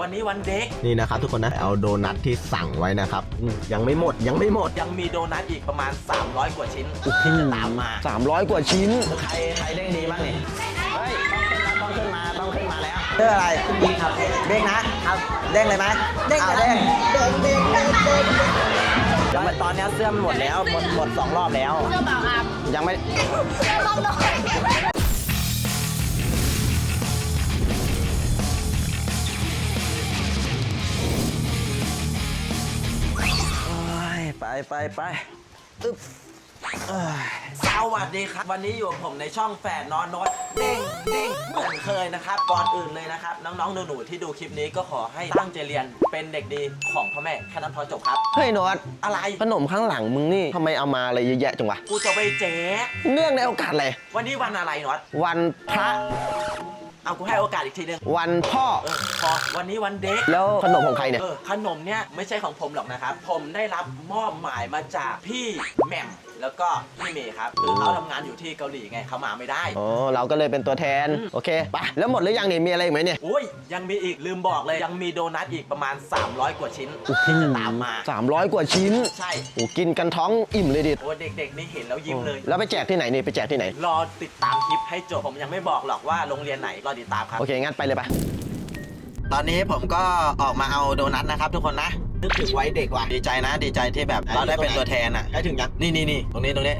วันนี้วันเด็ก นี่นะครับทุกคนนะเอาโดนัทที่สั่งไว้นะครับอืมยังไม่หมดยังไม่หมด ยังมีโดนัทอีกประมาณ 300 กว่าชิ้นที่จะตามมา 300 กว่าชิ้น ใครใครเด้งดีบ้างนี่เฮ้ยต้องขึ้นมาต้องขึ้นมาแล้วเรื่องอะไรดีครับเด้งนะครับเด้งเลยไหมเด้งเด้งเด้งเด้งเด้งเด้งแล้วมันตอนเนี้ยเสื้อมันหมดแล้วหมดหมดสองรอบแล้ว เสื้อเปล่าอาบยังไม่ เสื้อลองหน่อย ไปไปไปอึ๊บเอ้ยสวัสดีครับ วันนี้อยู่กับผมในช่องแฝดนอนโน้ตเด้งเด้งเหมือนเคยนะครับก่อนอื่นเลยนะครับ น้องๆหนูๆที่ดูคลิปนี้ก็ขอให้ตั้งใจเรียนเป็นเด็กดีของพ่อแม่แค่นั้นพอจบครับ เฮ้ยโนตอะไรขนมข้างหลังมึงนี่ทำไมเอามาอะไรเยอะแยะจังวะ กูจะไปแจกเนื่องในโอกาสอะไรวันนี้วันอะไรน็อตวันพระ เอากูให้โอกาสอีกทีหนึงวันพ่อ เออพ อวันนี้วันเด็ก แล้วขนมของใครเนี่ย เออขนมเนี่ยไม่ใช่ของผมหรอกนะครับ ผมได้รับมอบหมายมาจากพี่แหม่มแล้วก็พี่เมย์ครับคือเขาทำงานอยู่ที่เกาหลีไงเขามาไม่ได้ อ๋อ เราก็เลยเป็นตัวแทนอืมโอเคไปแล้วหมดหรือยังเนี่ยมีอะไรอีกไหมเนี่ยโอ้ยยังมีอีกลืมบอกเลยยังมีโดนัทอีกประมาณ 300 กว่าชิ้นที่จะตามมา 300 กว่าชิ้นใช่โอ้กินกันท้องอิ่มเลยดิโอ้เด็กๆนี่เห็นแล้วยิ้มเลย แล้วไปแจกที่ไหนนี่ไปแจกที่ไหน รอติดตามคลิปให้จบผมยังไม่บอกหรอกว่าโรงเรียนไหนรอติดตามครับ โอเคงั้นไปเลยไป ตอนนี้ผมก็ออกมาเอาโดนัทนะครับ ทุกคนนะ นึกถึงไว้เด็กว่ะ ดีใจนะ ดีใจที่แบบเราได้เป็นตัวแทนอะได้ถึงยัง นี่นี่นี่ตรงนี้ตรงนี้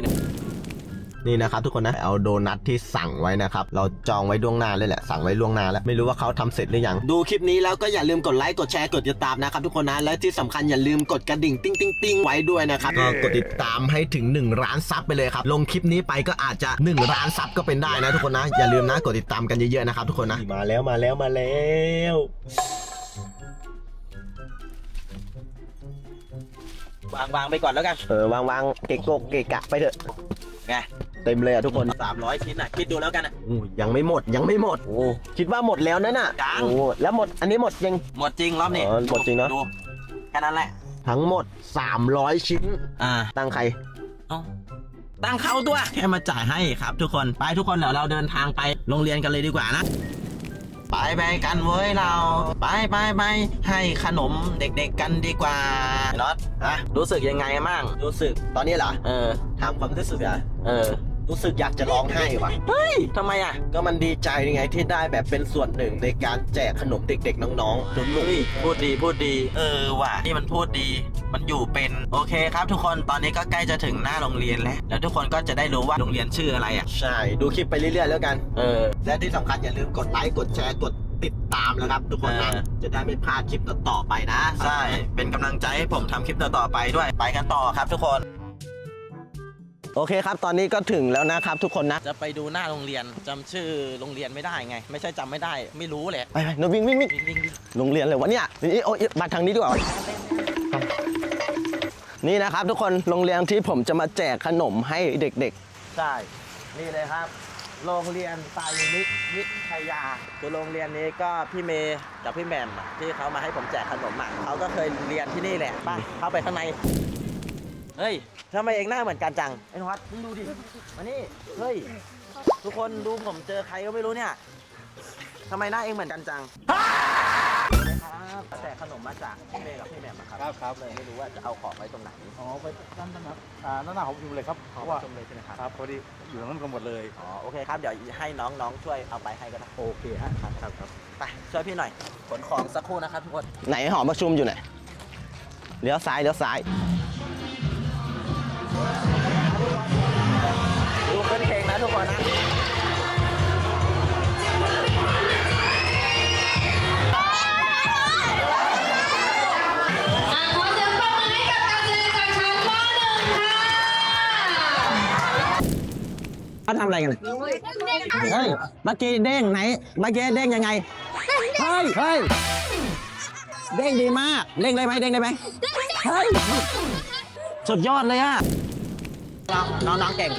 นี่นะครับทุกคนนะเอาโดนัทที่สั่งไว้นะครับเราจองไว้ล่วงหน้าเลยแหละสั่งไว้ล่วงหน้าแล้วไม่รู้ว่าเขาทำเสร็จหรือยังดูคลิปนี้แล้วก็อย่าลืมกดไลค์กดแชร์กดติดตามนะครับทุกคนนะและที่สำคัญอย่าลืมกดกระดิ่งติ้งติ้งติ้งไว้ด้วยนะครับก็กดติดตามให้ถึง1ล้านซับไปเลยครับลงคลิปนี้ไปก็อาจจะ1ล้านซับก็เป็นได้นะทุกคนนะอย่าลืมนะกดติดตามกันเยอะๆนะครับทุกคนนะมาแล้วมาแล้วมาแล้ววางวางไปก่อนแล้วกัน เออวางวางเกะโกะเกะกะไปเถอะ ไง เต็มเลยอะทุกคนสามร้อยชิ้นอะคิดดูแล้วกันอะอู้ยังไม่หมดยังไม่หมด โอ้คิดว่าหมดแล้วนั่นน่ะยัง โอ้แล้วหมดอันนี้หมดยัง หมดจริงรอบนี้อ๋อหมดจริงเนอะดูแค่นั้นแหละ ทั้งหมด 300 ชิ้นอ่าตั้งใคร เอาตั้งเขาตัวแค่มาจ่ายให้ครับ ทุกคนไปทุกคนเดี๋ยวเราเดินทางไปโรงเรียนกันเลยดีกว่านะ ไปไปกันเว้ยเรา ไปไปไปให้ขนมเด็กๆกันดีกว่าน็อตอะรู้สึกยังไงมั่งรู้สึกตอนนี้เหรอเออถามความรู้สึกอะเออ รู้สึกอยากจะร้องไห้ว่ะ เฮ้ยทำไมอะ ก็มันดีใจยังไงที่ได้แบบเป็นส่วนหนึ่งในการแจกขนมเด็กๆ น้องๆจนลูกเฮ้ยพูดดีพูดดี เออว่ะนี่มันพูดดี มันอยู่เป็นโอเคครับ ทุกคนตอนนี้ก็ใกล้จะถึงหน้าโรงเรียนแล้ว แล้วทุกคนก็จะได้รู้ว่าโรงเรียนชื่ออะไรอะ ใช่ ดูคลิปไปเรื่อยๆแล้วกัน เออ และที่สำคัญอย่าลืมกดไลค์กดแชร์กดติดตามนะครับ ทุกคนนะเออ จะได้ไม่พลาดคลิปต่อๆไปนะ ใช่ เป็นกำลังใจให้ผมทำคลิปต่อๆไปด้วย ไปกันต่อครับทุกคน โอเคครับ ตอนนี้ก็ถึงแล้วนะครับ ทุกคนนะ จะไปดูหน้าโรงเรียนจำชื่อโรงเรียนไม่ได้ไง ไม่ใช่จำไม่ได้ ไม่รู้เลยไปไปโนวิ่งวิ่งวิ่งวิ่งวิ่งวิ่งโรงเรียนเลยวะเนี่ยนี่โอ้ยมาทางนี้ดีกว่า นี่นะครับ ทุกคนโรงเรียนที่ผมจะมาแจกขนมให้เด็กใช่ นี่เลยครับ โรงเรียนไตรมิตรวิทยา คือโรงเรียนนี้ก็พี่เมย์กับพี่แหม่มอะที่เขามาให้ผมแจกขนมอะเขาก็เคยเรียนที่นี่แหละไปเข้าไปข้างใน เฮ้ยทำไมเองหน้าเหมือนกันจังไอ้นวัดมึงดูดิมานี่เฮ้ยทุกคนดูผมเจอใครก็ไม่รู้เนี่ยทำไมหน้าเองเหมือนกันจังครับแต่ขนมมาจากพี่เมย์กับพี่แหม่มอะครับครับครับ เลยไม่รู้ว่าจะเอาของไว้ตรงไหนอ๋อไปนั่นนั่นครับอ่านั่นหน้าผมอยู่เลยครับเพเอาราะไว้ว่าตรงเลยใช่ไหมครับครับพอดีอยู่ตรงนั้นกันหมดเลย อ๋อโอเคครับเดี๋ยวให้น้องๆช่วยเอาไปให้ก็ได้โอเคฮะครับครับครับไปช่วยพี่หน่อยขนของสักครู่นะครับทุกคนๆไหนหอประชุมอยู่ไหนเลี้ยวซ้ายเลี้ยวซ้าย ขึ้นเพลงนะทุกคนนะอะขอเสียงปรบมือให้กับการเรียนจากชั้นม .1 ค่ะเขาทำอะไรกันเฮ้ย เมื่อกี้เด้งไหน เมื่อกี้เด้งยังไง เฮ้ย เฮ้ย เด้งดีมาก เด้งได้ไหมเด้งได้ไหมเฮ้ย สุดยอดเลยอะน้องน้องๆเก่ง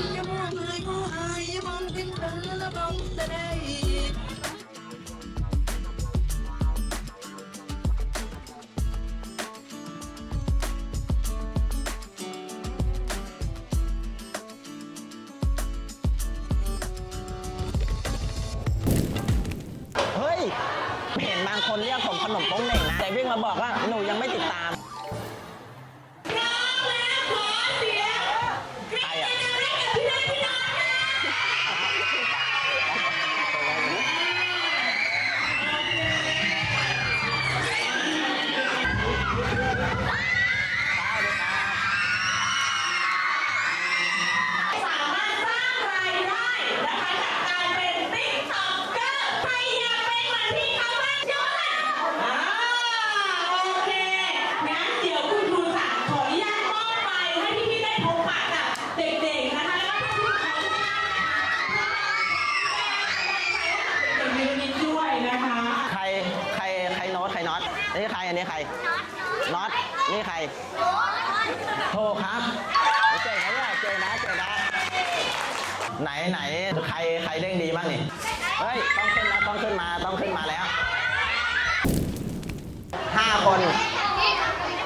คนเรียกผมขนมโป้งเหน่งนะแต่วิ่งมาบอกว่าหนูยังไม่ติดตาม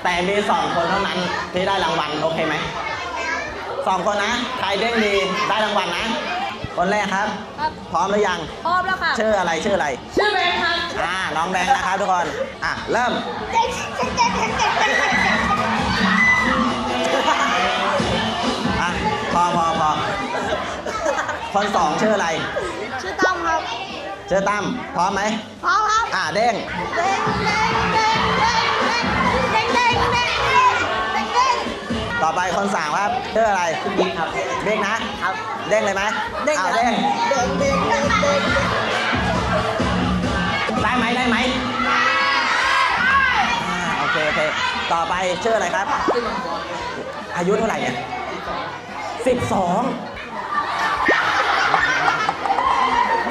แต่มีสองคนเท่านั้นที่ได้รางวัลโอเคไหมสองคนนะใครเด้งดีได้รางวัลนะ คนแรกครับพร้อมหรือยังพร้อมแล้วค่ะชื่ออะไรชื่ออะไรชื่อเบนครับอ่าน้องแบงค์นะครับทุกคนอะเริ่มอะพอพอพอคนสองชื่ออะไร ชื่อตั้มครับชื่อตั้มพร้อมไหมพร้อมครับอะเด้งเด้งเด้งเด้งเด้ง ต่อไปคนสามครับชื่ออะไรบิ๊กครับบิ๊กนะครับเด้งเลยไหมเด้งเด้งเด้งเด้งเด้งเด้งได้ไหมได้ไหมอ่าโอเคโอเคต่อไปชื่ออะไรครับ อายุเท่าไหร่เนี่ยสิบสอง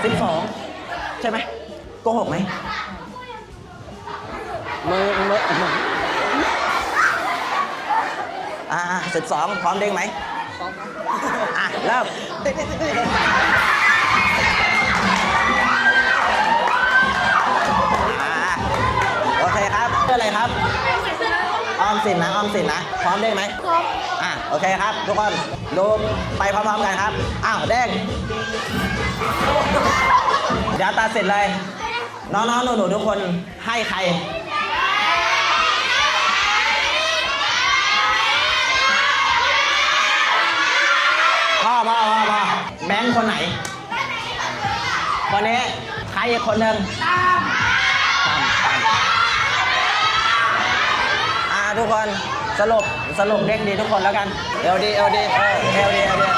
สิบสองใช่ไหมโกหกไหมมือมือมืออ่า สิบสองพร้อมเด้งไหมพร้อมอะ เริ่มอ่าโอเคครับชื่ออะไรครับ ออมสินนะออมสินนะ พร้อมเด้งไหมพร้อมอะ โอเคครับ ทุกคนดูไปพร้อมๆกันครับ อ้าว เด้งเดี๋ยวตัดเสร็จเลย น้องๆหนูๆทุกคนให้ใคร พ่อพ่อพ่อพ่อแบงค์คนไหนคนนี้ใครอีกคนหนึ่งตามตามอ่าทุกคนสรุปสรุปเด้งดีทุกคนแล้วกันเอลดีเอลดีเออเอลดีเอลดี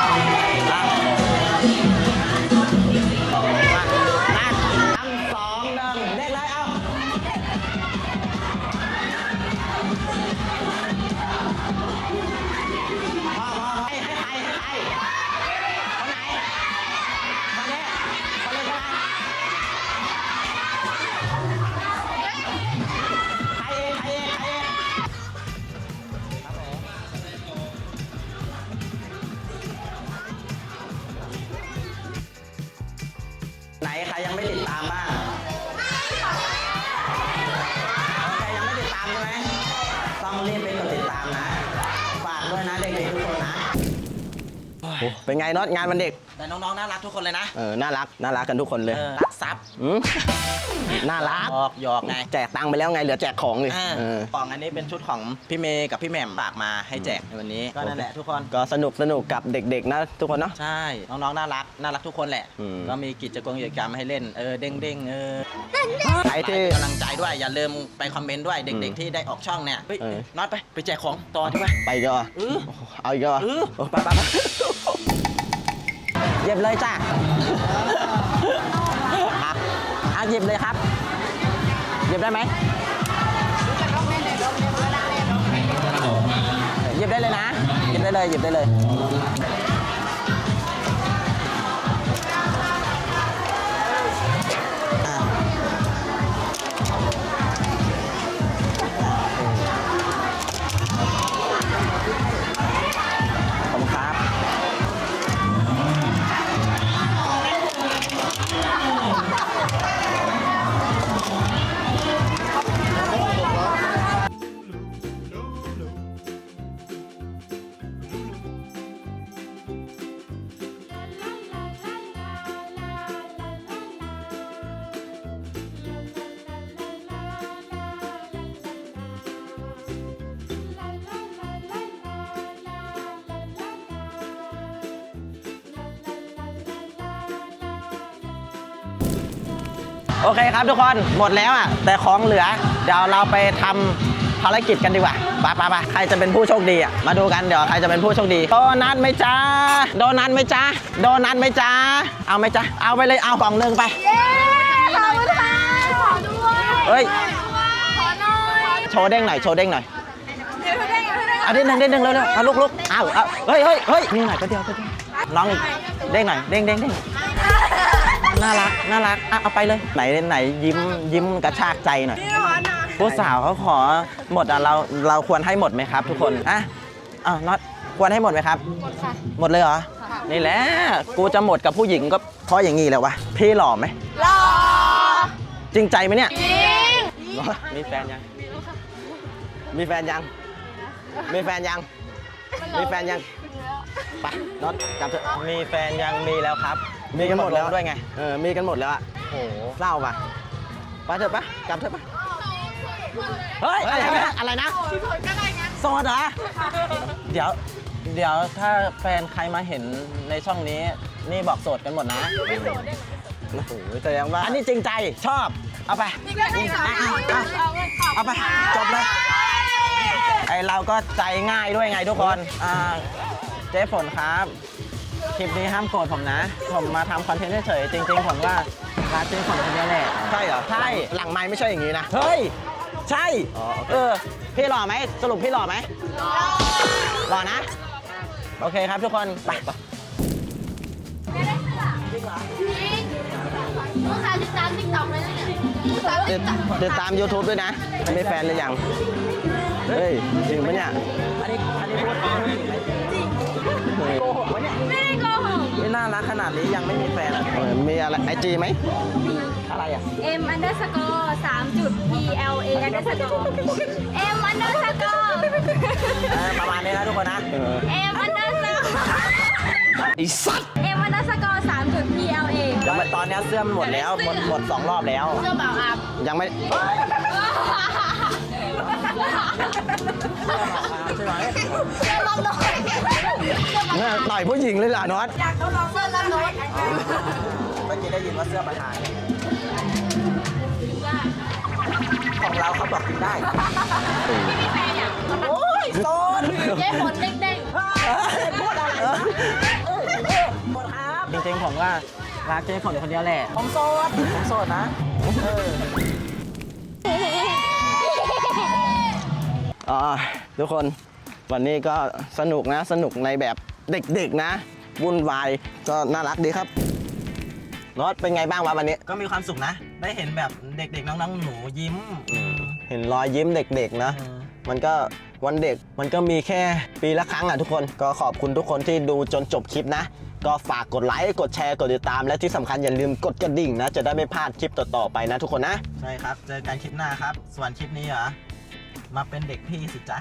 เป็นไงน็อตงานวันเด็ก แต่น้องๆน่ารักทุกคนเลยนะเออ น่ารัก น่ารักกันทุกคนเลยรักทรัพย์อืมน่ารัก หยอกหยอกไงแจกตังค์ไปแล้วไง เหลือแจกของเลยอ่าเออกล่องอันนี้เป็นชุดของพี่เมย์กับพี่แหม่มฝากมาให้แจกในวันนี้ก็นั่นแหละทุกคน ก็สนุกสนุกกับเด็ก ๆ นะ ทุกคนเนาะ ใช่ น้องๆน่ารัก น่ารักทุกคนแหละ อืม ก็มีกิจกรรมกิจกรรมให้เล่น เออเด้งเด้งๆเออใครที่ เป็นกำลังใจด้วย อย่าลืมไปคอมเมนต์ด้วยเด็กๆที่ได้ออกช่องเนี่ยเฮ้ยเออ น็อตไป ไปแจกของต่อดีกว่าไปอีก็เออเอาอีกก็เออ โอ้ไปไปไป หยิบเลยจ้าอะอะหยิบเลยครับ หยิบได้ไหมหยิบได้เลยนะ หยิบได้เลย หยิบได้เลย โอเคครับทุกคนหมดแล้วอะแต่ของเหลือ เดี๋ยวเราไปทำภารกิจกันดีกว่าไปไปไปใครจะเป็นผู้โชคดีอะ มาดูกันเดี๋ยวใครจะเป็นผู้โชคดี โดนัทไหมจ้า โดนัทไหมจ้า โดนัทไหมจ้า เอาไหมจ้า เอาไปเลย เอากล่องหนึ่งไป เย้ขอบคุณค่ะขอด้วยเฮ้ย ขอหน่อยโชว์เด้งหน่อย โชว์เด้งหน่อยเดี๋ยวเด้งเดี๋ยวเด้งเอาเด้งหนึ่งเด้งหนึ่งเร็วๆเอาลุกลุกเอาเอาเฮ้ยเฮ้ยเฮ้ยนี่หน่อยก็เดียวก็เดียวน้องอีก เด้งหน่อย เด้งเด้งเด้ง น่ารักน่ารักอะเอาไปเลยไหนไหนยิ้มยิ้มกระชากใจหน่อยนี่ร้อนนะผู้สาวเขาขอหมดอะเราเราควรให้หมดไหมครับ ทุกคนอะอ้าวน็อตควรให้หมดไหมครับ หมดค่ะ หมดเลยเหรอ นี่แหละ กูจะหมดกับผู้หญิงก็เพราะอย่างงี้แหละวะ พี่หล่อไหมรอจริงใจไหมเนี่ย จริง มีแฟนยัง มีแฟนยัง มีแฟนยัง มีแฟนยัง ไปน็อตกลับเถอะมีแฟนยังมีแล้วครับ มีกันหมดแล้วด้วยไง เออ มีกันหมดแล้วอะโอ้โหเศร้าปะไปเถอะปะกลับเถอะปะเฮ้ย อะไรนะอะไรนะโสดเหรอ เดี๋ยว เดี๋ยวถ้าแฟนใครมาเห็นในช่องนี้ นี่บอกโสดกันหมดนะไม่โสดโอ้โหแสดงว่าอันนี้จริงใจ ชอบ เอาไปนี่ก็ได้สองเอาเอาเอาเงินขอบเอาไป จบเลย ไอเราก็ใจง่ายด้วยไงทุกคน อ่า เจ๊ฝนครับค ลิปนี้ห้ามโกรธผมนะ ผมมาทำคอนเทนต์เฉยๆจริงๆ ผมว่ารักเจ๊ฝนคนเดียวแหละใช่เหรอใช่หลังไม้ไม่ใช่อย่างนี้นะ เฮ้ย ใช่เออพี่หล่อไหมสรุปพี่หล่อไหมหล่อนะ โอเคครับทุกคนไปไปลูกค้าติดตามติ๊กต็อกเลยนะเนี่ยติดตามติติ๊ดกต็อกติดตาม YouTube ด้วยนะ มีแฟนหรือยัง เฮ้ย จริงปะเนี่ย อันนี้อันนี้พูดจริง โกหกปะเนี่ยไม่ได้โกหกไม่น่ารักขนาดนี้ยังไม่มีแฟนอะเออมีอะไรไอจีไหมอะไรอะ M underscore สามจุด P L A underscore M underscore เออประมาณนี้นะทุกคนนะ M underscore ไอสัตว์ M underscore สามจุด P L A ยังไม่ตอนเนี้ยเสื้อมันหมดแล้วหมดหมดสองรอบแล้ว เสื้อเปล่าอัพยังไม่ ใช่ไหมเสื้อลำน้อยเนี่ยต่อยผู้หญิงเลยล่ะน็อตอยากทดลองเสื้อลำน้อยเมื่อกี้ได้ยินว่าเสื้อประธานของเราเขาบอกกินได้โอ้ยโซนเจ๊ฝนเด้งพูดอะไรนะหมดครับจริงๆผมว่ารักเจ๊ฝนคนเดียวแหละผมโสดผมโสดนะเออ ทุกคนวันนี้ก็สนุกนะสนุกในแบบเด็กๆนะวุ่นวายก็น่ารักดีครับน็อตเป็นไงบ้างวะวันนี้ ก็มีความสุขนะ ได้เห็นแบบเด็กๆ น้องๆหนูยิ้ม เห็นรอยยิ้มเด็กๆนะ มันก็วันเด็กมันก็มีแค่ปีละครั้งอะทุกคนก็ขอบคุณทุกคนที่ดูจนจบคลิปนะ ก็ฝากกดไลค์กดแชร์กดติดตาม และที่สำคัญอย่าลืมกดกระดิ่งนะ จะได้ไม่พลาดคลิปต่อๆไปนะทุกคนนะ ใช่ครับ เจอกันคลิปหน้าครับ ส่วนคลิปนี้เหรอ มาเป็นเด็กพี่สิจ๊ะ